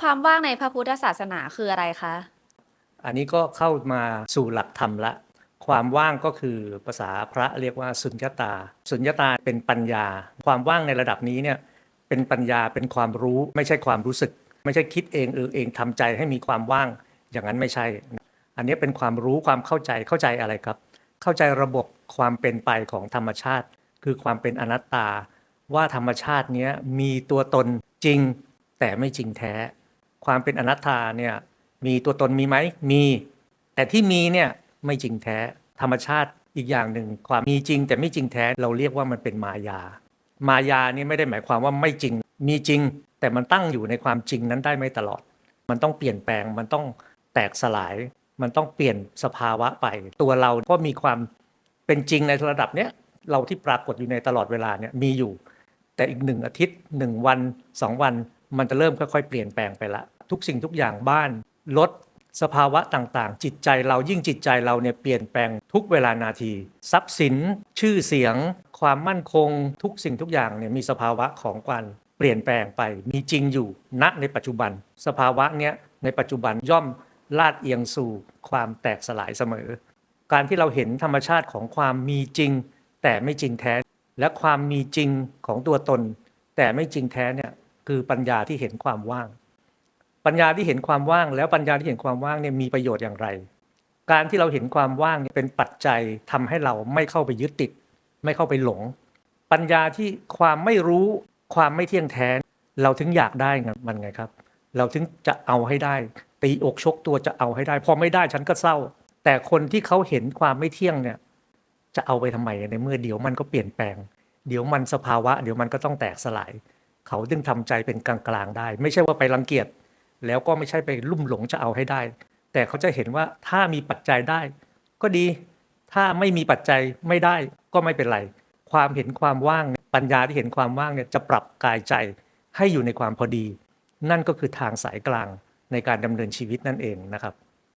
ความว่างในพระพุทธศาสนาคืออะไรคะ อันนี้ก็เข้ามาสู่หลักธรรมละ ความว่างก็คือภาษาพระเรียกว่าสุญญตา สุญญตาเป็นปัญญา ความว่างในระดับนี้เนี่ยเป็นปัญญาเป็นความรู้ไม่ใช่ความรู้สึก ไม่ใช่คิดเองเออเองทำใจให้มีความว่างอย่างนั้นไม่ใช่ อันนี้เป็นความรู้ความเข้าใจเข้าใจอะไรครับ เข้าใจระบบความเป็นไปของธรรมชาติ คือความเป็นอนัตตา ว่าธรรมชาตินี้มีตัวตนจริงแต่ไม่จริงแท้ ความเป็นอนัตตาเนี่ยมีตัวตนมีไหมมี แต่ที่มีเนี่ยไม่จริงแท้ธรรมชาติอีกอย่างหนึ่งความมีจริง แต่ไม่จริงแท้เราเรียกว่ามันเป็นมายา มายานี่ไม่ได้หมายความว่าไม่จริง มีจริง แต่มันตั้งอยู่ในความจริงนั้นได้ไม่ตลอด มันต้องเปลี่ยนแปลงมันต้องแตกสลาย มันต้องเปลี่ยนสภาวะไป ตัวเราก็มีความเป็นจริงในระดับเนี้ยเราที่ปรากฏอยู่ในตลอดเวลาเนี่ยมีอยู่ แต่อีกหนึ่งอาทิตย์หนึ่งวันสองวัน มันจะเริ่มค่อยๆ เปลี่ยนแปลงไปละ ทุกสิ่งทุกอย่างบ้านรถสภาวะต่างๆ จิตใจเรายิ่งจิตใจเราเนี่ยเปลี่ยนแปลงทุกเวลานาที ทรัพย์สิน ชื่อเสียง ความมั่นคง ทุกสิ่งทุกอย่างเนี่ยมีสภาวะของการเปลี่ยนแปลงไป มีจริงอยู่ณในปัจจุบัน สภาวะเนี้ยในปัจจุบันย่อมลาดเอียงสู่ความแตกสลายเสมอ การที่เราเห็นธรรมชาติของความมีจริง แต่ไม่จริงแท้ และความมีจริงของตัวตน แต่ไม่จริงแท้เนี่ยคือปัญญาที่เห็นความว่าง ปัญญาที่เห็นความว่าง แล้วปัญญาที่เห็นความว่างเนี่ยมีประโยชน์อย่างไร การที่เราเห็นความว่างเนี่ยเป็นปัจจัยทำให้เราไม่เข้าไปยึดติด ไม่เข้าไปหลง ปัญญาที่ความไม่รู้ความไม่เที่ยงแท้เราถึงอยากได้มันไงครับ เราถึงจะเอาให้ได้ ตีอกชกตัวจะเอาให้ได้ พอไม่ได้ฉันก็เศร้า แต่คนที่เขาเห็นความไม่เที่ยงเนี่ยจะเอาไปทำไมในเมื่อเดี๋ยวมันก็เปลี่ยนแปลง เดี๋ยวมันสภาวะ เดี๋ยวมันก็ต้องแตกสลาย เขาจึงทำใจเป็นกลางๆได้ ไม่ใช่ว่าไปรังเกียจ แล้วก็ไม่ใช่ไปลุ่มหลงจะเอาให้ได้ แต่เขาจะเห็นว่าถ้ามีปัจจัยได้ ก็ดี ถ้าไม่มีปัจจัยไม่ได้ก็ไม่เป็นไร ความเห็นความว่างปัญญาที่เห็นความว่างเนี่ยจะปรับกายใจให้อยู่ในความพอดี นั่นก็คือทางสายกลางในการดำเนินชีวิตนั่นเองนะครับ